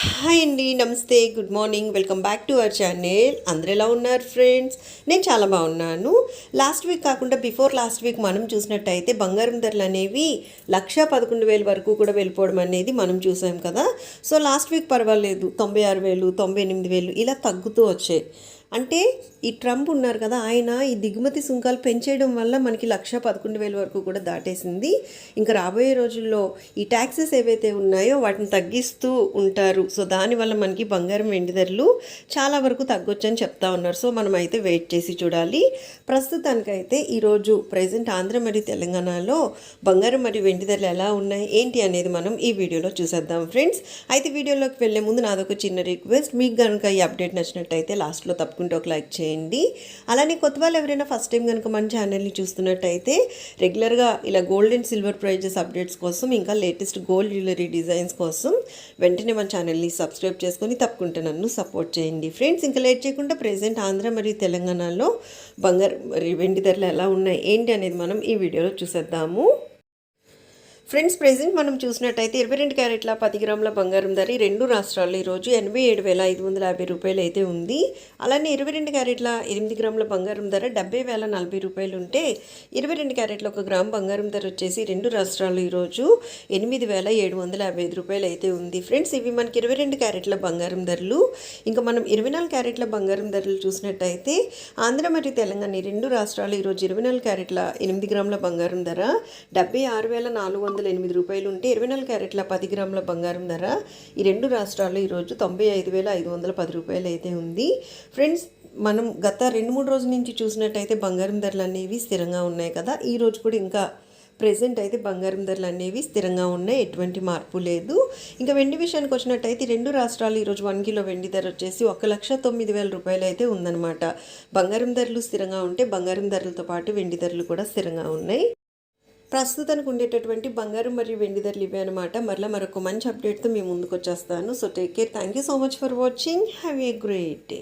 Hi అండి నమస్తే good morning. Welcome back to our channel. అందరు ఎలా ఉన్నారు ఫ్రెండ్స్? నేను చాలా బాగున్నాను. లాస్ట్ వీక్ కాకుండా బిఫోర్ లాస్ట్ వీక్ మనం చూసినట్టయితే బంగారం ధరలు అనేవి లక్ష పదకొండు వేల వరకు కూడా వెళ్ళిపోవడం అనేది మనం చూసాం కదా. సో లాస్ట్ వీక్ పర్వాలేదు. తొంభై ఆరు వేలు తొంభై ఎనిమిది వేలు ఇలా తగ్గుతూ వచ్చాయి. అంటే ఈ ట్రంప్ ఉన్నారు కదా ఆయన ఈ దిగుమతి సుంకాలు పెంచేయడం వల్ల మనకి లక్ష పదకొండు వేల వరకు కూడా దాటేసింది. ఇంకా రాబోయే రోజుల్లో ఈ ట్యాక్సెస్ ఏవైతే ఉన్నాయో వాటిని తగ్గిస్తూ ఉంటారు. సో దానివల్ల మనకి బంగారం వెండి ధరలు చాలా వరకు తగ్గొచ్చని చెప్తా ఉన్నారు. సో మనం అయితే వెయిట్ చేసి చూడాలి. ప్రస్తుతానికైతే ఈరోజు ప్రజెంట్ ఆంధ్ర మరియు తెలంగాణలో బంగారం మరియు వెండి ధరలు ఎలా ఉన్నాయి ఏంటి అనేది మనం ఈ వీడియోలో చూసేద్దాం ఫ్రెండ్స్. అయితే వీడియోలోకి వెళ్ళే ముందు నాదొక చిన్న రిక్వెస్ట్. మీకు కనుక ఈ అప్డేట్ నచ్చినట్టయితే లాస్ట్లో తప్పకుండా ఒక లైక్ చేయండి. అలానే కొత్త వాళ్ళు ఎవరైనా ఫస్ట్ టైం కనుక మన ఛానల్ని చూస్తున్నట్టయితే రెగ్యులర్గా ఇలా gold and silver prices updates కోసం ఇంకా లేటెస్ట్ గోల్డ్ జ్యువెలరీ డిజైన్స్ కోసం వెంటనే మన ఛానల్ని సబ్స్క్రైబ్ చేసుకొని తప్పకుండా నన్ను సపోర్ట్ చేయండి. ఫ్రెండ్స్ ఇంకా లేట్ చేయకుండా ప్రజెంట్ ఆంధ్ర మరియు తెలంగాణలో బంగారు మరియు వెండి ధరలు ఎలా ఉన్నాయి ఏంటి అనేది మనం ఈ వీడియోలో చూసేద్దాము. ఫ్రెండ్స్ ప్రెజెంట్ మనం చూసినట్టయితే ఇరవై రెండు క్యారెట్ల పది గ్రాముల బంగారం ధర రెండు రాష్ట్రాల్లో ఈరోజు ఎనభై ఏడు వేల ఐదు వందల యాభై రూపాయలు అయితే ఉంది. అలానే ఇరవై రెండు క్యారెట్ల ఎనిమిది గ్రాముల బంగారం ధర డెబ్బై వేల నలభై రూపాయలు ఉంటే ఇరవై రెండు క్యారెట్ల ఒక గ్రామ్ బంగారం ధర వచ్చేసి రెండు రాష్ట్రాల్లో ఈరోజు ఎనిమిది వేల ఏడు వందల యాభై ఐదు రూపాయలు అయితే ఉంది. ఫ్రెండ్స్ ఇవి మనకి ఇరవై రెండు క్యారెట్ల బంగారం ధరలు. ఇంకా మనం ఇరవై నాలుగు క్యారెట్ల బంగారం ధరలు చూసినట్టయితే ఆంధ్ర మరియు తెలంగాణ రెండు రాష్ట్రాలు ఈరోజు ఇరవై నాలుగు క్యారెట్ల ఎనిమిది గ్రాముల బంగారం ధర డెబ్బై ఆరు వేల నాలుగు వందల వందల ఎనిమిది రూపాయలు ఉంటే ఇరవై నాలుగు క్యారెట్ల పది గ్రాముల బంగారం ధర. ఈ రెండు రాష్ట్రాల్లో ఈరోజు తొంభై ఐదు వేల ఐదు వందల పది రూపాయలు అయితే ఉంది. ఫ్రెండ్స్ మనం గత రెండు మూడు రోజుల నుంచి చూసినట్టయితే బంగారం ధరలు అనేవి స్థిరంగా ఉన్నాయి కదా. ఈ రోజు కూడా ఇంకా ప్రెసెంట్ అయితే బంగారం ధరలు అనేవి స్థిరంగా ఉన్నాయి. ఎటువంటి మార్పు లేదు. ఇంకా వెండి విషయానికి వచ్చినట్టయితే రెండు రాష్ట్రాలు ఈరోజు వన్ కిలో వెండి ధర వచ్చేసి ఒక లక్ష తొమ్మిది వేల రూపాయలు అయితే ఉందన్నమాట. బంగారం ధరలు స్థిరంగా ఉంటే బంగారం ధరలతో పాటు వెండి ధరలు కూడా స్థిరంగా ఉన్నాయి. ప్రస్తుతానికి ఉండేటటువంటి బంగారం మరియు వెండి ధరలు ఇవే అనమాట మరలా మరొక మంచి అప్డేట్తో మేము ముందుకు వచ్చేస్తాను so take care thank you so much for watching have a great day